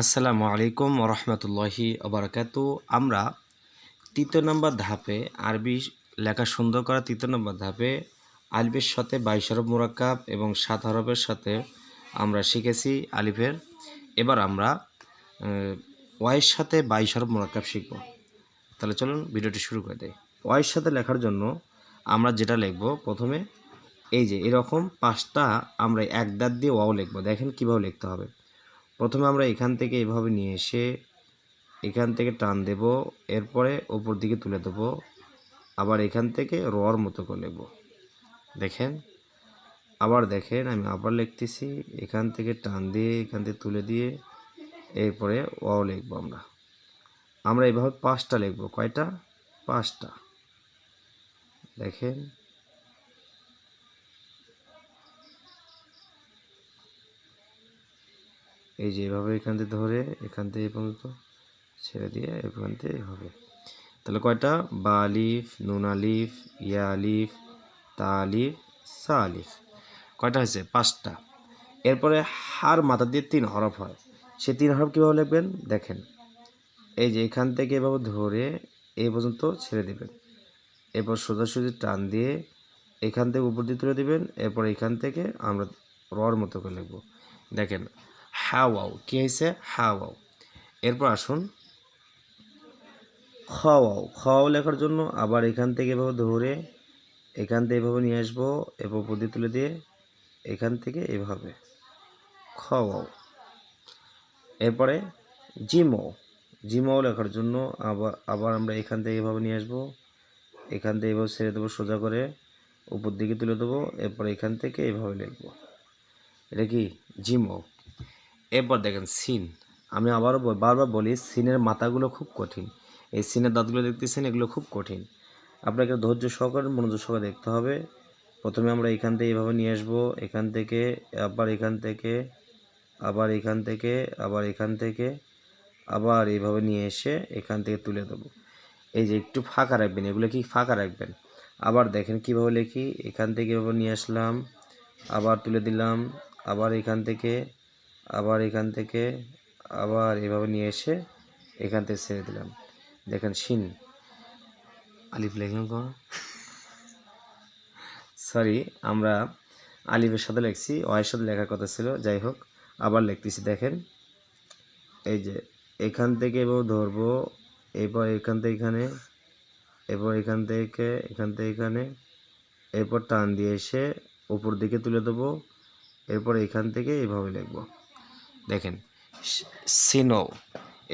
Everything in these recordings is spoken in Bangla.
আসসালামু আলাইকুম রহমতুল্লাহি আবরকাতু আমরা তৃতীয় নম্বর ধাপে আরবি লেখা সুন্দর করা তৃতীয় নম্বর ধাপে আলিফের সাথে বাইশ হরফ মুরাক্কাব এবং সাত হরফের সাথে আমরা শিখেছি আলিফের। এবার আমরা ওয়াইয়ের সাথে বাইশ হরফ মুরাক্কাব শিখব। তাহলে চলুন ভিডিওটি শুরু করে দেয় ওয়াইয়ের সাথে লেখার জন্য আমরা যেটা লিখব, প্রথমে এই যে এরকম পাঁচটা আমরা এক দাঁত দিয়ে ওয়াও লিখব। দেখেন কীভাবে লিখতে হবে। প্রথমে আমরা এখান থেকে এভাবে নিয়ে এসে এখান থেকে টান দেব, এরপরে ওপর দিকে তুলে দেব, আবার এখান থেকে রর মতো করে নেব। দেখেন, আবার দেখেন, আমি আবার লিখতেছি, এখান থেকে টান দিয়ে, এখান থেকে তুলে দিয়ে, এরপরে ওয়াও লিখব আমরা। আমরা এভাবে পাঁচটা লিখব, কয়টা? পাঁচটা। দেখেন এই যে এভাবে এখান থেকে ধরে এখান থেকে পর্যন্ত ছেড়ে দিয়ে এখান থেকে এভাবে তাহলে কয়টা? বা আলিফ, নুন আলিফ, ইয়া আলিফ, তা আলিফ, সা আলিফ। কয়টা হয়েছে? পাঁচটা। এরপরে হার মাথা দিয়ে তিন হরফ হয়। সে তিন হরফ কীভাবে লিখবেন? দেখেন। এই যে এখান থেকে এভাবে ধরে এই পর্যন্ত ছেড়ে দেবেন। এরপর সোজাসুজি টান দিয়ে এখান থেকে উপর দিয়ে তুলে দেবেন। এরপর এখান থেকে আমরা রর মতো করে লিখব। দেখেন হাওয়াও, কী হয়েছে হাওয়াও। এরপর আসুন। খাওয়াও। খাওয়াও লেখার জন্য আবার এখান থেকে এভাবে ধরে, এখান থেকে এভাবে নিয়ে আসব উপর দিয়ে তুলে দিয়ে এখান থেকে এভাবে। খাওয়াও। এরপরে জিমো জিমো লেখার জন্য আবার আবার আমরা এখান থেকে এভাবে নিয়ে আসব, এখান থেকে এভাবে ছেড়ে দেবো সোজা করে, উপর দিকে তুলে দেবো, এরপর এখান থেকে এভাবে লিখব। এটা কি? জিমো এরপর দেখেন সিন। আমি আবারও বারবার বলি, সিনের মাথাগুলো খুব কঠিন। এই সিনের দাঁতগুলো দেখতেছেন, এগুলো খুব কঠিন। আপনাকে ধৈর্য সহকারে, মনোযোগ সহকারে দেখতে হবে। প্রথমে আমরা এখান থেকে এভাবে নিয়ে আসব। এখান থেকে, আবার এখান থেকে, আবার এখান থেকে, আবার এখান থেকে, আবার এইভাবে নিয়ে এসে এখান থেকে তুলে দেবো। এই যে একটু ফাঁকা রাখবেন, এগুলো কি ফাঁকা রাখবেন? আবার দেখেন কীভাবে লিখি, এখান থেকে এভাবে নিয়ে আসলাম, আবার তুলে দিলাম, আবার এখান থেকে আবার এখান থেকে আবার এভাবে নিয়ে এসে এখান থেকে ছেড়ে দিলাম। দেখেন শিন। আলিফ কর সরি আমরা আলিফের সাথে লিখছি ওয়ের সাথে লেখার কথা ছিল, যাই হোক, আবার লিখতেছি, দেখেন। এই যে, এখান থেকে এভাবে ধরবো, এরপর এখান থেকে এখানে, এরপর এখান থেকে এখান থেকে এখানে, এরপর টান দিয়ে এসে উপর দিকে তুলে দেবো, এরপর এখান থেকে এইভাবে লিখব। দেখেন সিনো,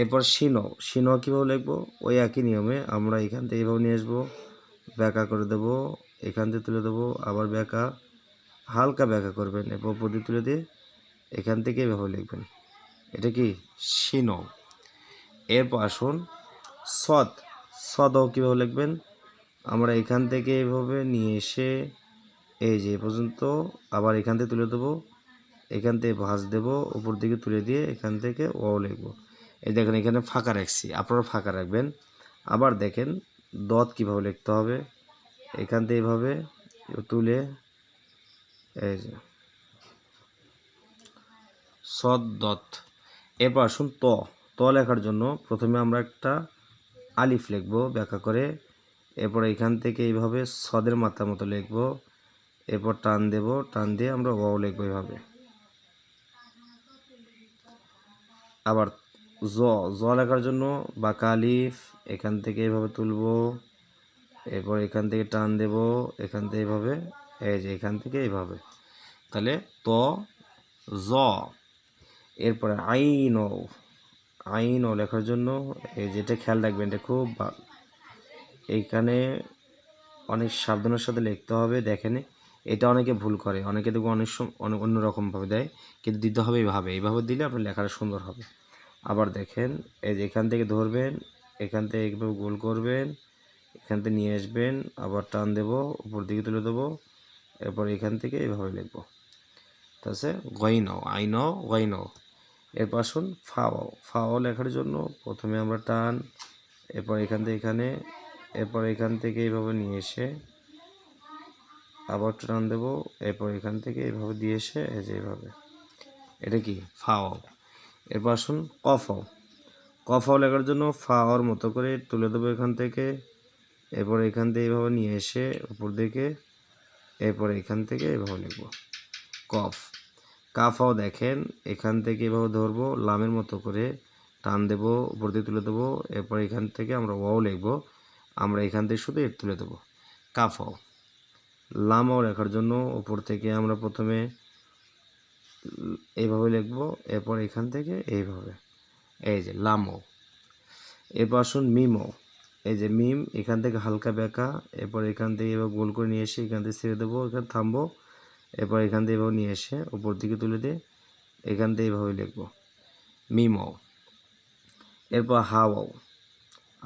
এরপর সিনো সিনো কীভাবে লিখব? ওই একই নিয়মে আমরা এখান থেকে এইভাবে নিয়ে আসব ব্যাকা করে দেবো, এখান থেকে তুলে দেবো, আবার ব্যাকা হালকা ব্যাকা করবেন, এরপর উপর দিয়ে তুলে দিয়ে এখান থেকে এভাবে লিখবেন। এটা কি? সিনো। এরপর আসুন সদ সদও কীভাবে লিখবেন? আমরা এখান থেকে এভাবে নিয়ে এসে, এই যে পর্যন্ত, আবার এখান থেকে তুলে দেবো এখান থেকে ভাঁজ দেবো, উপর দিকে তুলে দিয়ে এখান থেকে ও লিখব। এই দেখেন এখানে ফাঁকা রাখছি, আপনারা ফাঁকা রাখবেন। আবার দেখেন দত কীভাবে লিখতে হবে, এখান থেকে এভাবে তুলে, এই যে সদ দত। এরপর আসুন ত ত লেখার জন্য প্রথমে আমরা একটা আলিফ লিখব ব্যাখ্যা করে, এরপর এখান থেকে এইভাবে সদের মাথা মতো লিখব, এরপর টান দেব, টান দিয়ে আমরা ওয়াও লিখব এইভাবে আবার জ জ লেখার জন্য বা কালিফ, এখান থেকে এইভাবে তুলব, এরপর এখান থেকে টান দেব, এখান থেকে এইভাবে এই যে এখান থেকে এইভাবে তাহলে ত, জ, এরপরে আইন আইন লেখার জন্য, এই যেটা খেয়াল রাখবেন, এটা খুব এইখানে অনেক সাবধানের সাথে লিখতে হবে, দেখেন। এটা অনেকে ভুল করে। অনেকে দেখব অনেক সম- অনেক অন্যরকমভাবে দেয়। কিন্তু দিতে হবে এইভাবে এইভাবে দিলে আপনার লেখাটা সুন্দর হবে। আবার দেখেন, এই যে এখান থেকে ধরবেন, এখান থেকে এইভাবে গোল করবেন, এখান থেকে নিয়ে আসবেন, আবার টান দেব, উপর দিকে তুলে দেবো, এরপর এখান থেকে এইভাবে লিখব। তাছে গইনও আইনও গইনও এরপর আসুন ফাও। ফাও লেখার জন্য প্রথমে আমরা টান, এরপর এখান থেকে এখানে, এরপর এখান থেকে এইভাবে নিয়ে এসে আবার টান দেবো, এরপর এখান থেকে এইভাবে দিয়ে এসে এই যে এইভাবে এটা কি? ফাও। এরপর আসুন কফাও। কফাও লেখার জন্য ফা ওর মতো করে তুলে দেবো এখান থেকে। এরপর এখান থেকে এইভাবে নিয়ে এসে উপর দিকে, এরপর এখান থেকে এভাবে লিখব। কফ। কাফাও দেখেন, এখান থেকে এভাবে ধরবো, লামের মতো করে টান দেব, উপর দিয়ে তুলে দেবো, এরপর এখান থেকে আমরা ওয়াও লিখব। আমরা এখান থেকে শুধু এর তুলে দেবো। কাফাও। লামাও লেখার জন্য উপর থেকে আমরা প্রথমে এইভাবে লিখব, এরপর এখান থেকে এইভাবে। এই যে লামো এরপর আসুন মিমো এই যে মিম, এখান থেকে হালকা বেঁকা এরপর এখান থেকে এবার গোল করে নিয়ে এসে এখান থেকে ছেড়ে দেবো, এখানে থামবো, এরপর এখান থেকে এভাবে নিয়ে এসে উপর দিকে তুলে দিয়ে এখান থেকে এইভাবে লিখব। মিমো এরপর হাওয়াও।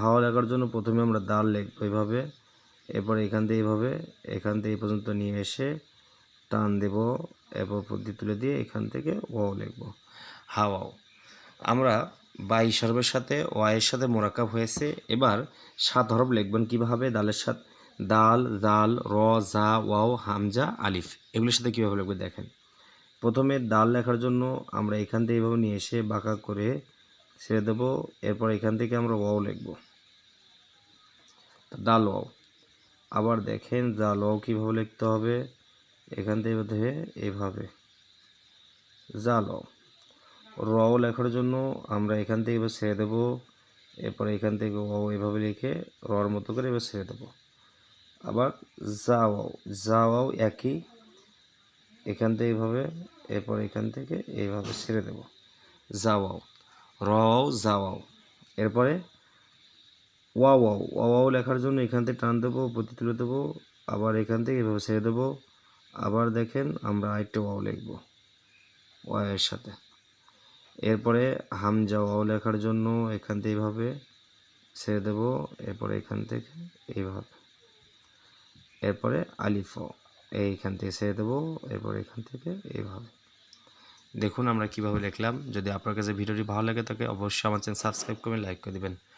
হাওয়া লেখার জন্য প্রথমে আমরা দাল লিখব এইভাবে এরপর এখান থেকে এইভাবে, এখান থেকে এই পর্যন্ত নিয়ে এসে টান দেব, এরপর দিয়ে তুলে দিয়ে এখান থেকে ওয়াও লিখব। হাওয়াও আমরা বাই সর্বের সাথে, ওয়াইয়ের সাথে মোরাকাব হয়েছে। এবার সাত হরফ লিখবেন কীভাবে? দালের সাথে দাল দাল র, জা, ওয়াও, হামজা, আলিফ। এগুলোর সাথে কীভাবে লিখবে দেখেন। প্রথমে দাল লেখার জন্য আমরা এখান থেকে এইভাবে নিয়ে এসে বাঁকা করে ছেড়ে দেবো। এরপর এখান থেকে আমরা ওয়াও লিখব। দাল, ওয়াও। আবার দেখেন জাল ওয়াও কীভাবে লিখতে হবে, এখান থেকে ধরে এইভাবে জাল ওয়াও রও লেখার জন্য আমরা এখান থেকে এবার ছেড়ে দেবো, এরপর এখান থেকে ও এভাবে লিখে রর মতো করে এবার ছেড়ে দেবো। আবার যাওয়াও যাওয়াও একই, এখান থেকে এইভাবে এরপর এখান থেকে এইভাবে ছেড়ে দেবো। জাওয়াও রও যাওয়াও এরপরে ওয়াও ওয়াও ওয়াও লেখার জন্য এখান থেকে টান দেবো প্রতি তুলে দেবো, আবার এখান থেকে এভাবে ছেড়ে দেবো। আবার দেখেন আমরা আরেকটা ওয়াও লিখব, ওয়াইয়ের সাথে। এরপরে হামজা ওয়াও লেখার জন্য এখান থেকে এইভাবে ছেড়ে দেব, এরপরে এখান থেকে এইভাবে এরপরে আলিফ এইখান থেকে ছেড়ে দেবো, এরপর এখান থেকে এইভাবে দেখুন আমরা কীভাবে লিখলাম। যদি আপনার কাছে ভিডিওটি ভালো লাগে তাকে অবশ্যই আমার চ্যানেল সাবস্ক্রাইব করে লাইক করে দেবেন।